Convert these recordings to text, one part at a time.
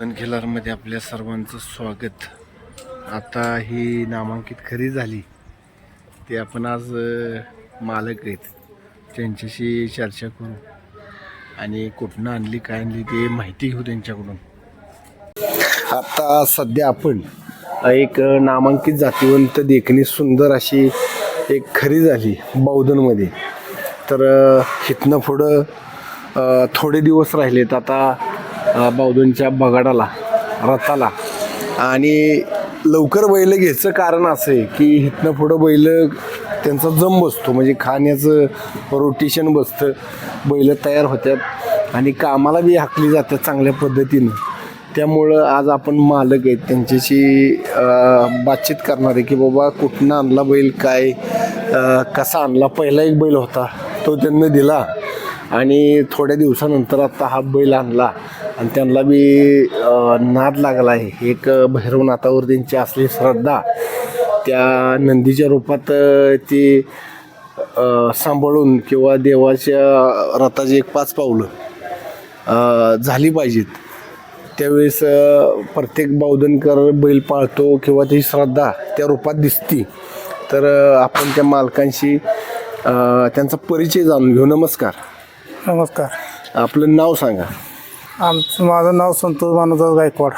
मध्ये आपल्या सर्वांचं स्वागत. आता ही नामांकित खरी झाली. ते आपण आज मालक आहेत. त्यांच्याशी चर्चा करू. आणि कुठनं आणली काय आणली ते माहिती घेऊ त्यांच्याकडून. आता सध्या आपण एक नामांकित जातीवंत देखणी सुंदर अशी एक खरी झाली बौद्धनमध्ये तर अ, इथनं पुढं थोडे दिवस राहिलेत. आता बावधूंच्या बगाडाला रथाला. आणि लवकर बैल घ्यायचं कारण असं आहे की इथनं पुढं बैल त्यांचा जम बसतो. म्हणजे खाण्याचं रोटेशन बसतं. बैल तयार होतात आणि कामाला बी हाकली जातात चांगल्या पद्धतीनं. त्यामुळं आज आपण मालक आहेत. त्यांच्याशी बातचीत करणार आहे की बाबा कुठनं आणला बैल काय कसा आणला? पहिला एक बैल होता तो त्यांना दिला. आणि थोड्या दिवसानंतर आता हा बैल आणला. आणि त्यांना बी नाद लागला आहे. एक भैरवनाथावर त्यांची असली श्रद्धा त्या नंदीच्या रूपात ती सांभाळून किंवा देवाच्या रथाची एक पाच पावलं झाली पाहिजेत. त्यावेळेस प्रत्येक बौद्धनकर बैल पाळतो किंवा ती श्रद्धा त्या रूपात दिसती. तर आपण त्या मालकांशी त्यांचा परिचय जाणून घेऊ. नमस्कार. नमस्कार. आपलं नाव सांगा. आमचं माझं नाव संतोष मानवदास गायकवाड.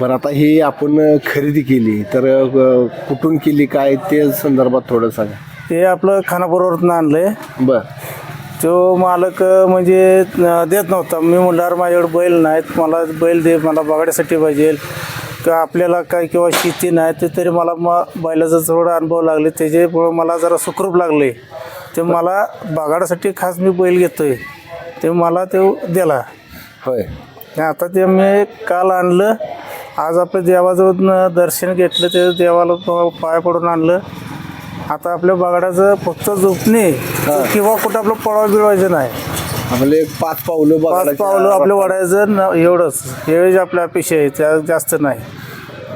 बरं आता ही आपण अ, खरेदी केली तर अ, कुठून केली काय ते संदर्भात थोडं सांगा. हे आपलं खानापूरवरनं आणलं आहे बर. तो मालक अं, म्हणजे अं, देत नव्हता. मी म्हणल्यावर माझ्याकडे बैल नाहीत. मला बैल दे मला बघायसाठी पाहिजे. किंवा आपल्याला काय किंवा शेती नाही ते तरी मला मग बैलाचा थोडा अनुभव लागले. त्याच्यामुळं मला जरा सुखरूप लागले. ते मला बघायसाठी खास मी बैल घेतोय. ते मला ते दिला. होय. आणि आता ते मी काल आणलं आज आपल्या देवाजवळ दर्शन घेतलं ते देवाला पाया पडून आणलं. आता आपल्या बगाडाचं फक्त झोपणे किंवा कुठं आपलं पळवा बिळवायचं नाही. आपले एक पाच पावलं पाच पावलं आपलं वाढायचं न- एवढंच. एवढीच आपल्या अपेक्षा आहे त्या जास्त नाही.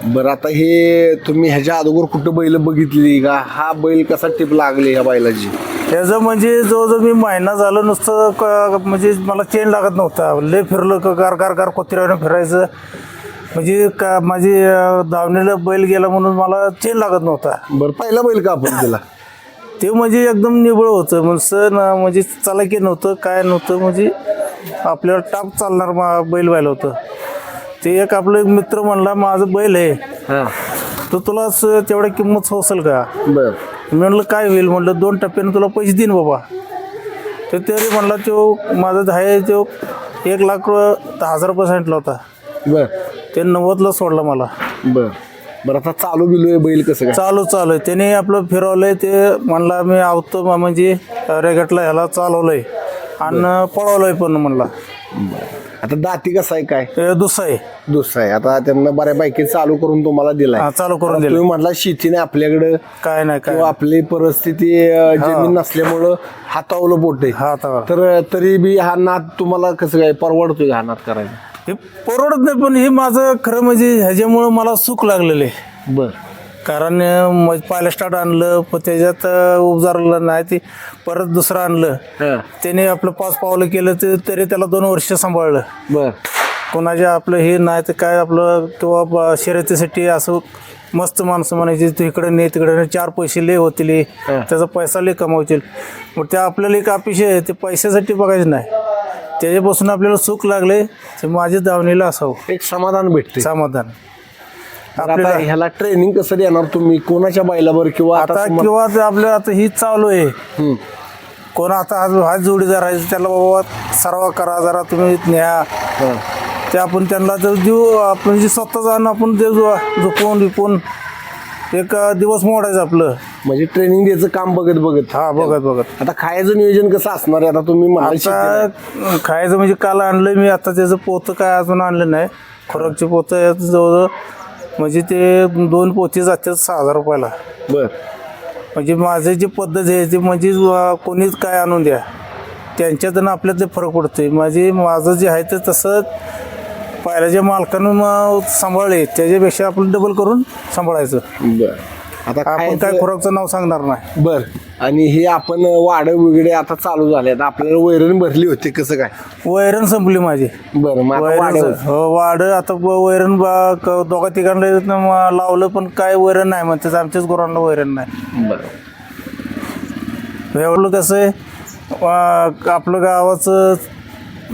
बरं आता हे तुम्ही ह्याच्या अगोदर कुठं बैल बघितली का? हा बैल कसा टिप लागले ह्या बैलाची? त्याचं म्हणजे जवळजवळ मी महिना झालं नुसतं क- म्हणजे मला चेन लागत नव्हता. लय फिरलं क- कार कार कार कोत्र्यावरून फिरायचं. म्हणजे का माझी धावणीला बैल गेला म्हणून मला चेन लागत नव्हता. बरं पहिला बैल का आपण दिला? ते म्हणजे एकदम निबळ होतं. म्हणजे सण म्हणजे चालाकी नव्हतं काय नव्हतं म्हणजे आपल्याला टाप चालणार मा बैल व्हायला होतं. ते एक आपलं एक मित्र म्हणला माझं बैल आहे. हां. तर तुला स- तेवढ्या किंमत होसल का? बर. मी म्हणलं काय होईल? म्हणलं दोन टप्प्यानं तुला पैसे देईन बाबा. तर तरी म्हणला तो माझा आहे तो एक लाख दहा हजार रुपये सांगितला होता. बर. ते नव्वदला सोडला मला. बर. बरं आता चालू बिलू आहे बैल कसं काय? चालू चालू आहे. त्याने आपलं फिरवलंय ते म्हणला मी आवतो म्हणजे रेगटला ह्याला चालवलंय. आणि पळवलंय पण म्हणला. आता दाती कसा आहे काय? दुसरं आहे. दुसरा आहे. आता त्यांना बऱ्यापैकी चालू करून तुम्हाला दिलाय. हा, चालू करून आता दिलं तुम्ही म्हटला शेतीने आपल्याकडं काय नाही काय किंवा आपली परिस्थिती अ, जमीन नसल्यामुळं हातावलं बोट आहे. हा तर तरी बी हा नाद तुम्हाला कसं काय परवडतोय हा नाद करायला? हे परवडत नाही पण हे माझं खरं म्हणजे ह्याच्यामुळं मला सुख लागलेलं आहे. बर. कारण अं, म- पहिलं स्टार्ट आणलं पण त्याच्यात उपजारलं नाही ते परत दुसरं आणलं. त्याने आपलं पाच पावलं केलं ते तरी त्याला दोन वर्ष सांभाळलं. बर. कोणाच्या आपलं हे नाही तर काय आपलं किंवा शर्यतीसाठी असं मस्त माणसं म्हणायची तू इकडे ने तिकडे चार पैसे ले होतील. त्याचा पैसा ले कमावतील. मग ते आपल्याला एक अपेक्षा आहे ते पैशासाठी बघायचं नाही. त्याच्यापासून आपल्याला सुख लागले ते माझ्या दावणीला असावं. एक समाधान भेटते समाधान. तर आता आपल्याला ह्याला ट्रेनिंग कसं देणार तुम्ही? कोणाच्या बैलावर किंवा आता किंवा ते आपलं आता ही चालू आहे. हम्म. कोण आता हा हा जोडीदार आहे त्याला बाबा सराव करा जरा तुम्ही न्या. हा. ते आपण त्यांना जर देऊ आपण जे स्वतः जाणं आपण ते जो- झोपून बिपून एक दिवस मोडायचं आपलं. म्हणजे ट्रेनिंग द्यायचं काम बघत बघत. हा बघत बघत. आता खायचं नियोजन कसं असणार आहे? आता तुम्ही म्हणाल शेतीला. आता खायचं म्हणजे काल आणलं मी आता त्याचं पोतं काय अजून आणलं नाही. खुराकची पोतं जवळजवळ. म्हणजे ते दोन पोते जातात सहा हजार रुपयाला. बर. म्हणजे माझं जी पद्धत आहे ती म्हणजे कोणीच काय आणून द्या. त्यांच्यात आणि आपल्यात ते फरक पडतोय. माझे माझं जे आहे ते तसं पहिल्याच्या मालकानं मग सांभाळले त्याच्यापेक्षा आपण डबल करून सांभाळायचं. बर. आता आपण काय खायचं- खुराकचं नाव सांगणार नाही. बर. आणि हे आपण वाढ वगैरे आता चालू झाले आता आपल्याला वैरण भरली होती कसं काय? वैरण संपली माझी. बरं मग आता वैरण हो, वाढ आता ब- वैरण बा- क- दोघा तिघांना लावलं पण काय वैरण नाही म्हणतात आमच्याच गुरांना वैरण नाही. बरं. एवढं कसं आहे वा- आपलं गावाचं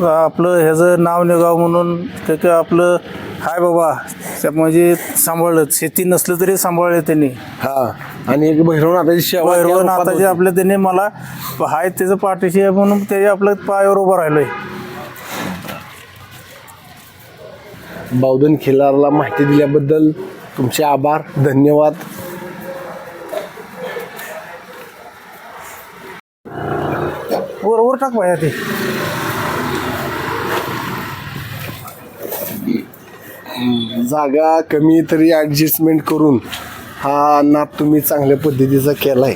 आपलं ह्याचं नाव निघावं म्हणून ते काय आपलं हाय बाबा त्या म्हणजे सांभाळलं शेती नसलं तरी सांभाळलं त्यांनी. हा. आणि एक भैरवून आता शेवा त्या रूपात होती. आपलं त्यांनी मला हाय त्याचं पाठीशी आहे म्हणून ते आपलं पायावर उभं राहिलोय. बावधन खिलारला माहिती दिल्याबद्दल तुमचे आभार धन्यवाद. वर वर टाक पाहिजे ते. जागा कमी तरी ॲडजस्टमेंट करून हा नाद तुम्ही चांगल्या पद्धतीचा केलाय.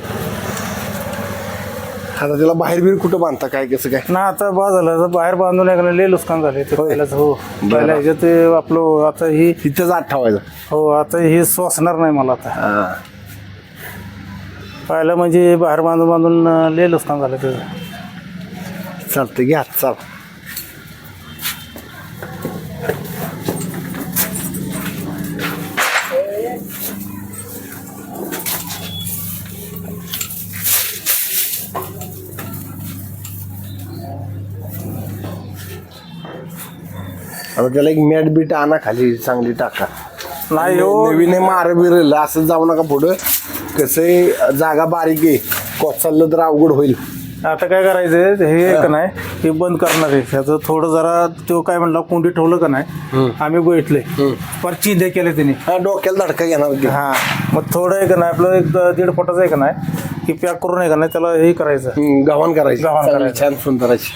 आता त्याला बाहेर बिर कुठं बांधता काय कसं काय? ना आता बा झालं आता बाहेर बांधून एखादं लय नुकसान झाले ते होय. पहिल्याच हो. पहिल्या ह्याच्यात ते आपलं आता ही तिथंच आत ठेवायचं. हो आता हे सोसणार नाही मला आता. हा. पहिलं म्हणजे बाहेर बांधून बांधून अं, लय नुकसान झालं त्याचं चालतं घ्या चाल. आता त्याला एक मॅट बीट आणा खाली चांगली टाका. नाही हो. नवीन मार बिरल असं जाऊ नका पुढं. कसं आहे जागा बारीक आहे. कोचाललं तर अवघड होईल. आता काय करायचं हे एक नाही हे बंद करणार आहे. ह्याचं थोडं जरा तो काय म्हणला कोंडी ठेवलं का नाही आम्ही बैठले पर चिंध्या केले त्यांनी हा डोक्याला धडका घेणार की हा. मग थोडं एक नाही आपलं एक दीड फुटाचं एक नाही की पॅक करून एक नाही त्याला हे करायचं. हम्म, गव्हाण करायची. गव्हाण चांगली करायचं. छान सुंदर अशी.